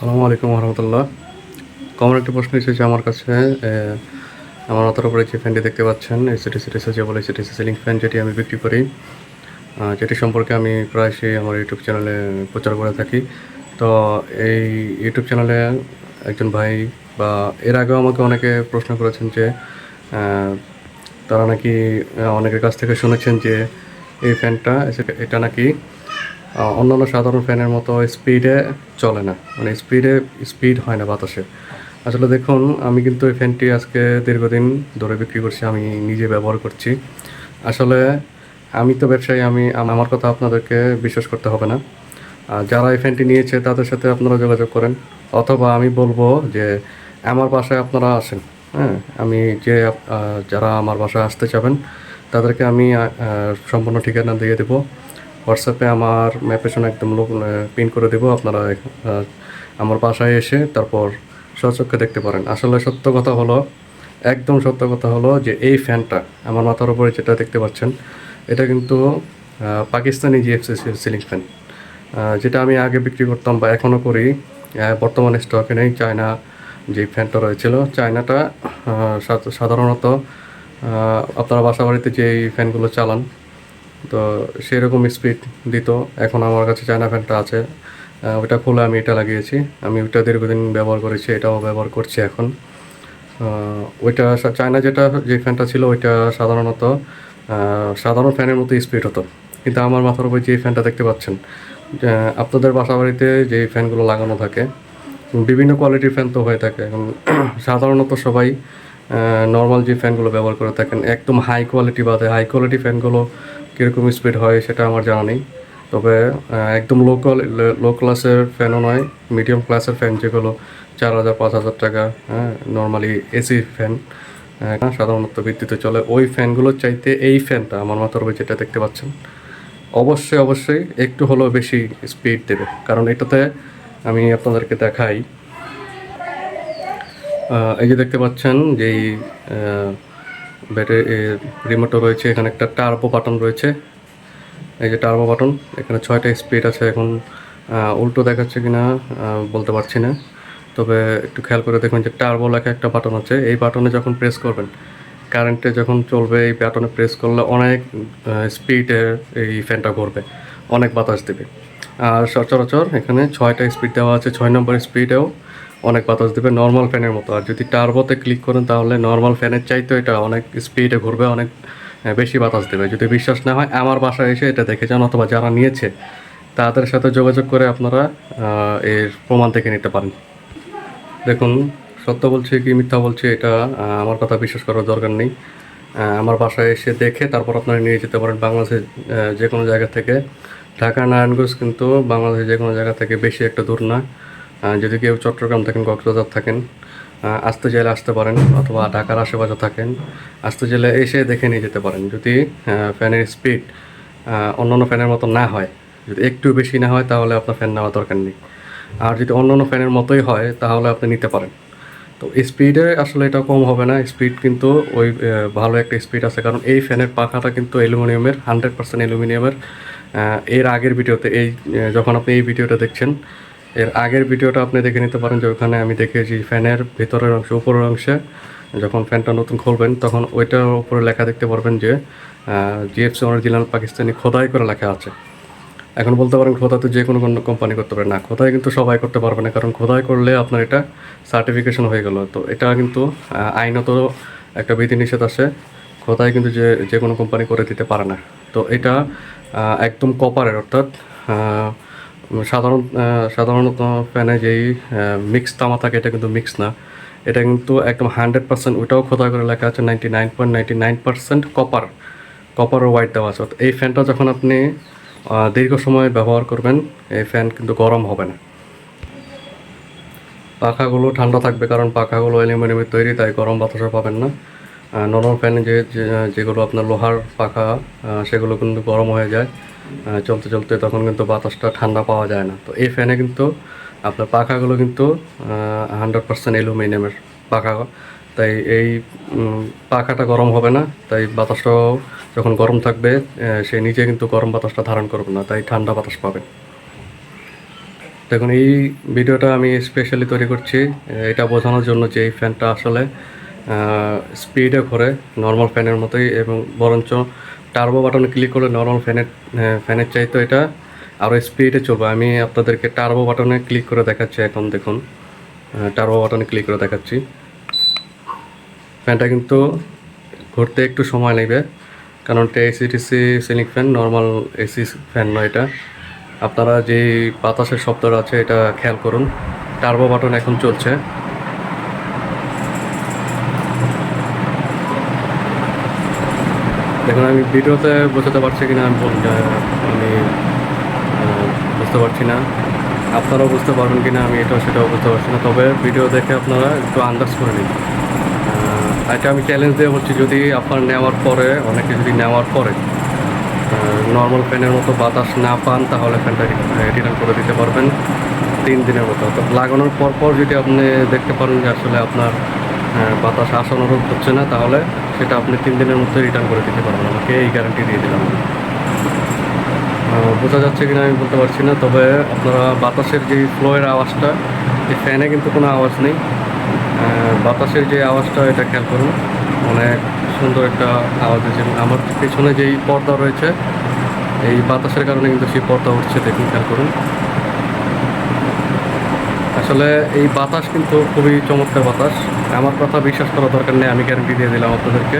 সালামু আলাইকুম রহমতুল্লাহ কমন একটা প্রশ্ন এসেছে আমার কাছে আমার মাথার উপরে যে ফ্যানটি দেখতে পাচ্ছেন এসিটি সিটি যে বলে এসিটি সিলিং ফ্যান যেটি আমি বিক্রি করি যেটি সম্পর্কে আমি প্রায়শই আমার ইউটিউব চ্যানেলে প্রচার করে থাকি। তো এই ইউটিউব চ্যানেলে একজন ভাই বা এর আগেও আমাকে অনেকে প্রশ্ন করেছেন যে তারা নাকি অনেকের কাছ থেকে শুনেছেন যে এই ফ্যানটা এটা নাকি অন্যান্য সাধারণ ফ্যানের মতো স্পিডে চলে না। মানে স্পিডে স্পিড হয় না বাতাসে। আসলে দেখুন, আমি কিন্তু এই ফ্যানটি আজকে দীর্ঘদিন ধরে বিক্রি করছি, আমি নিজে ব্যবহার করছি। আসলে আমি তো ব্যবসায়ী, আমি আমার কথা আপনাদেরকে বিশ্বাস করতে হবে না। যারা এই ফ্যানটি নিয়েছে, তাদের সাথে আপনারা যোগাযোগ করেন। অথবা আমি বলব যে, আমার বাসায় আপনারা আসেন হ্যাঁ? আমি যে যারা আমার বাসায় আসতে চাবেন, তাদেরকে আমি সম্পূর্ণ ঠিকানা দিয়ে দেবো। হোয়াটসঅ্যাপে আমার ম্যাপের ম্যাপেশন একদম লোক পিন করে দেবো। আপনারা আমার বাসায় এসে তারপর সচক্ষে দেখতে পারেন। আসলে সত্য কথা হলো, একদম সত্য কথা হলো যে এই ফ্যানটা আমার মাথার উপরে যেটা দেখতে পাচ্ছেন, এটা কিন্তু পাকিস্তানি জিএফসি সিলিং ফ্যান। যেটা আমি আগে বিক্রি করতাম বা এখনও করি বর্তমানে স্টকে নেই। চায়না যে ফ্যানটা রয়েছিল, চায়নাটা সাধারণত আপনারা বাসা বাড়িতে যে এই ফ্যানগুলো চালান তো সেরকম স্পিড দিত। এখন আমার কাছে চায়না ফ্যানটা আছে। ওটা খুলে আমি এটা লাগিয়েছি। আমি ওইটা দীর্ঘদিন ব্যবহার করেছি, এটাও ব্যবহার করছি এখন। ওইটা চায়না যেটা, যে ফ্যানটা ছিল, ওইটা সাধারণত সাধারণ ফ্যানের মতো স্পিড হতো। কিন্তু আমার মাথার উপর যে ফ্যানটা দেখতে পাচ্ছেন আপনাদের বাসা বাড়িতে যে ফ্যানগুলো লাগানো থাকে, বিভিন্ন কোয়ালিটির ফ্যান তো হয়ে থাকে। এখন সাধারণত সবাই নর্মাল যে ফ্যানগুলো ব্যবহার করে থাকেন, একদম হাই কোয়ালিটি বাদে হাই কোয়ালিটি ফ্যানগুলো কীরকম স্পিড হয় সেটা আমার জানা নেই। তবে একদম লো লো ক্লাসের ফ্যানও নয় মিডিয়াম ক্লাসের ফ্যান যেগুলো, চার হাজার, পাঁচ হাজার টাকা হ্যাঁ নর্মালি এসি ফ্যান সাধারণত বিদ্যুতে চলে। ওই ফ্যানগুলোর চাইতে এই ফ্যানটা আমার মাথার উপর যেটা দেখতে পাচ্ছেন, অবশ্যই অবশ্যই একটু হলেও বেশি স্পিড দেবে। কারণ এটাতে আমি আপনাদেরকে দেখাই এই যে দেখতে পাচ্ছেন যেই ব্যাটারি রিমোটও রয়েছে এখানে একটা টার্বো বাটন রয়েছে। এই যে টার্বো বাটন এখানে ছয়টা স্পিড আছে এখন। উল্টো দেখাচ্ছে কিনা আহ, বলতে পারছি না। তবে একটু খেয়াল করে দেখুন যে টার্বো লেখা একটা বাটন আছে। এই বাটনে যখন প্রেস করবেন কারেন্টে যখন চলবে এই বাটনে প্রেস করলে অনেক স্পিডে এই ফ্যানটা ঘুরবে অনেক বাতাস দেবে। আর সচরাচর এখানে ছয়টা স্পিড দেওয়া আছে ছয় নম্বর স্পিডেও অনেক বাতাস দেবে নর্মাল ফ্যানের মতো। আর যদি টার্বোতে ক্লিক করেন, তাহলে নর্মাল ফ্যানের চাইতে এটা অনেক স্পিডে ঘুরবে, অনেক বেশি বাতাস দেবে। যদি বিশ্বাস না হয়, আমার বাসায় এসে এটা দেখে যান, অথবা যারা নিয়েছে, তাদের সাথে যোগাযোগ করে আপনারা এর প্রমাণ দেখে নিতে পারেন। দেখুন, সত্য বলছে কি মিথ্যা বলছে, এটা আমার কথা বিশ্বাস করার দরকার নেই। আমার বাসায় এসে দেখে তারপর আপনারা নিয়ে যেতে পারেন। বাংলাদেশের যে কোনো জায়গা থেকে, ঢাকা, নারায়ণগঞ্জ কিন্তু বাংলাদেশের যে কোনো জায়গা থেকে বেশি একটা দূর না। যদি কেউ চট্টগ্রাম থাকেন, কক্সবাজার থাকেন আসতে চাইলে আসতে পারেন অথবা ঢাকার আশেপাশে থাকেন, আসতে চাইলে এসে দেখে নিয়ে যেতে পারেন। যদি ফ্যানের স্পিড অন্যান্য ফ্যানের মতো না হয়, যদি একটু বেশি না হয়, তাহলে আপনার ফ্যান নেওয়া দরকার নেই। আর যদি অন্যান্য ফ্যানের মতোই হয়, তাহলে আপনি নিতে পারেন। তো স্পিডে আসলে এটা কম হবে না। স্পিড কিন্তু ওই ভালো একটা স্পিড আছে। কারণ এই ফ্যানের পাখাটা কিন্তু অ্যালুমিনিয়ামের হান্ড্রেড পার্সেন্ট অ্যালুমিনিয়ামের এর আগের ভিডিওতে এই যখন আপনি এই ভিডিওটা দেখছেন এর আগের ভিডিওটা আপনি দেখে নিতে পারেন যে ওখানে আমি দেখেছি ফ্যানের ভেতরের অংশ, উপরের অংশে যখন ফ্যানটা নতুন খুলবেন তখন ওইটার উপরে লেখা দেখতে পারবেন যে জিএফসি অরিজিনাল পাকিস্তানি খোদাই করে লেখা আছে। এখন বলতে পারেন খোদা তো যে কোনো কোনো কোম্পানি করতে পারে। না, খোদাই কিন্তু সবাই করতে পারবে না, কারণ খোদাই করলে আপনার এটা সার্টিফিকেশন হয়ে গেল। তো এটা কিন্তু আইনত একটা বিধিনিষেধ আছে। খোদাই কিন্তু যে যে কোনো কোম্পানি করে দিতে পারে না। তো এটা একদম কপারের অর্থাৎ সাধারণ সাধারণত ফ্যানে যেই মিক্স তামা থাকে, এটা কিন্তু মিক্স না। এটা কিন্তু একদম হান্ড্রেড পার্সেন্ট ওইটাও খোদাই করে লেখা আছে ninety nine point ninety nine percent copper copper ও হোয়াইট দেওয়া আছে। এই ফ্যানটা যখন আপনি দীর্ঘ সময় ব্যবহার করবেন, এই ফ্যান কিন্তু গরম হবে না। পাখাগুলো ঠান্ডা থাকবে, কারণ পাখাগুলো অ্যালুমিনিয়ামের তৈরি, তাই গরম বাতাসও পাবেন না। নরম ফ্যানে যে- যেগুলো আপনার লোহার পাখা সেগুলো কিন্তু গরম হয়ে যায়। চলতে চলতে তখন কিন্তু বাতাসটা ঠান্ডা পাওয়া যায় না। তো এই ফ্যানে কিন্তু আপনার পাখাগুলো কিন্তু হান্ড্রেড পার্সেন্ট অ্যালুমিনিয়ামের পাখা। তাই এই পাখাটা গরম হবে না। তাই বাতাসটাও যখন গরম থাকবে সে নিজে কিন্তু গরম বাতাসটা ধারণ করবে না। তাই ঠান্ডা বাতাস পাবে। দেখুন, এই ভিডিওটা আমি স্পেশালি তৈরি করছি। এটা বোঝানোর জন্য যে এই ফ্যানটা আসলে স্পিডে ঘোরে নর্মাল ফ্যানের মতোই এবং বরঞ্চ টার্বো বাটনে ক্লিক করলে নর্মাল ফ্যানের ফ্যানের চাইতো এটা আরও স্পিডে চলবে। আমি আপনাদেরকে টার্বো বাটনে ক্লিক করে দেখাচ্ছি এখন, দেখুন। টার্বো বাটনে ক্লিক করে দেখাচ্ছি। ফ্যানটা কিন্তু ঘুরতে একটু সময় নেবে, কারণ এটা ACTC ceiling fan normal AC fan নয় এটা। আপনারা যে বাতাসের শব্দটা আছে, এটা খেয়াল করুন। টার্বো বাটন এখন চলছে। দেখুন আমি ভিডিওতে বোঝাতে পারছি কিনা আমি বল- আহ, আমি বুঝতে পারছি না। আপনারাও বুঝতে পারবেন কিনা আমি এটাও সেটাও বুঝতে পারছি না। তবে ভিডিও দেখে আপনারা একটু আন্দাজ করে নিন। এটা আমি চ্যালেঞ্জ দিয়ে বলছি যদি আপনার নেওয়ার পরে অনেকে যদি নেওয়ার পরে নর্মাল ফ্যানের মতো বাতাস না পান তাহলে ফ্যানটা রিটার্ন করে দিতে পারবেন তিন দিনের মতো। অর্থাৎ লাগানোর পর পর যদি আপনি দেখতে পারেন যে আসলে আপনার বাতাস আসানোরূপ হচ্ছে না তাহলে সেটা আপনি তিন দিনের মধ্যে রিটার্ন করে দিতে পারবেন আমাকে এই গ্যারান্টি দিয়ে দিলাম। বোঝা যাচ্ছে কিনা আমি বলতে পারছি না, তবে আপনারা বাতাসের যে ফ্লোয়ের আওয়াজটা, এই ফ্যানে কিন্তু কোনো আওয়াজ নেই। বাতাসের যে আওয়াজটা, এটা খেয়াল করুন। অনেক সুন্দর একটা আওয়াজ আছে আমার পেছনে যেই পর্দা রয়েছে, এই বাতাসের কারণে কিন্তু সেই পর্দা উঠছে, দেখুন, খেয়াল করুন। আসলে এই বাতাস কিন্তু খুবই চমৎকার বাতাস। আমার কথা বিশ্বাস করার দরকার নেই, আমি গ্যারান্টি দিয়ে দিলাম আপনাদেরকে।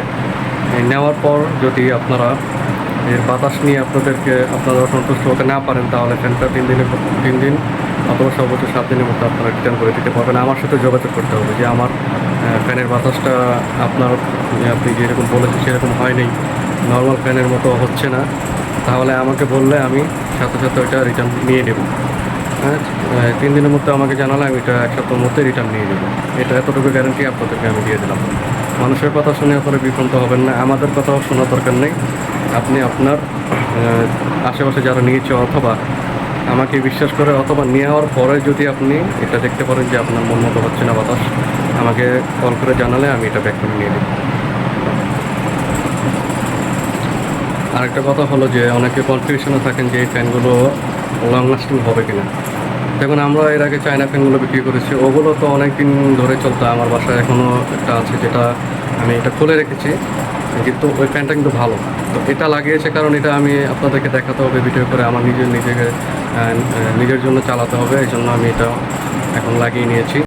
নেওয়ার পর যদি আপনারা এর বাতাস নিয়ে আপনাদেরকে আপনারা সন্তুষ্ট হতে না পারেন, তাহলে ফ্যানটা তিন দিনের তিন দিন অথবা সর্বোচ্চ সাত দিনের মধ্যে আপনারা রিটার্ন করে দিতে পারবেন। আমার সাথে যোগাযোগ করতে হবে যে আমার ফ্যানের বাতাসটা আপনার আপনি যেরকম বলেছেন সেরকম হয়নি। নর্মাল ফ্যানের মতো হচ্ছে না। তাহলে আমাকে বললে আমি সাথে সাথে ওইটা রিটার্ন নিয়ে নেব। হ্যাঁ তিন দিনের মধ্যে আমাকে জানালে আমি এটা এক সপ্তাহের মধ্যে রিটার্ন নিয়ে নেব। এটা এতটুকু গ্যারান্টি আপনাদেরকে আমি দিয়ে দিলাম। মানুষের কথা শুনে আপনারা বিভ্রান্ত হবেন না, আমাদের কথাও শোনার দরকার নেই। আপনি আপনার আশেপাশে যারা নিয়েছে অথবা আমাকে বিশ্বাস করে অথবা নেওয়ার পরে যদি আপনি এটা দেখতে পারেন যে আপনার মন মতো হচ্ছে না বাতাস, আমাকে কল করে জানালে আমি এটা ব্যাক করে নিয়ে নেব। আরেকটা কথা হলো যে অনেকে কনফিউশনে থাকেন যে এই ফ্যানগুলো লং লাস্টিং হবে কিনা। দেখুন, আমরা এর আগে চায়না ফ্যানগুলো বিক্রি করেছি, ওগুলো তো অনেক দিন ধরে চলতো, আমার বাসায় এখনও একটা আছে যেটা আমি এটা খুলে রেখেছি, কিন্তু ওই ফ্যানটা কিন্তু ভালো। তো এটা লাগিয়েছে কারণ এটা আমি আপনাদেরকে দেখাতে হবে ভিডিও করে আমার নিজের নিজেকে নিজের জন্য চালাতে হবে, এই জন্য আমি এটা এখন লাগিয়ে নিয়েছি।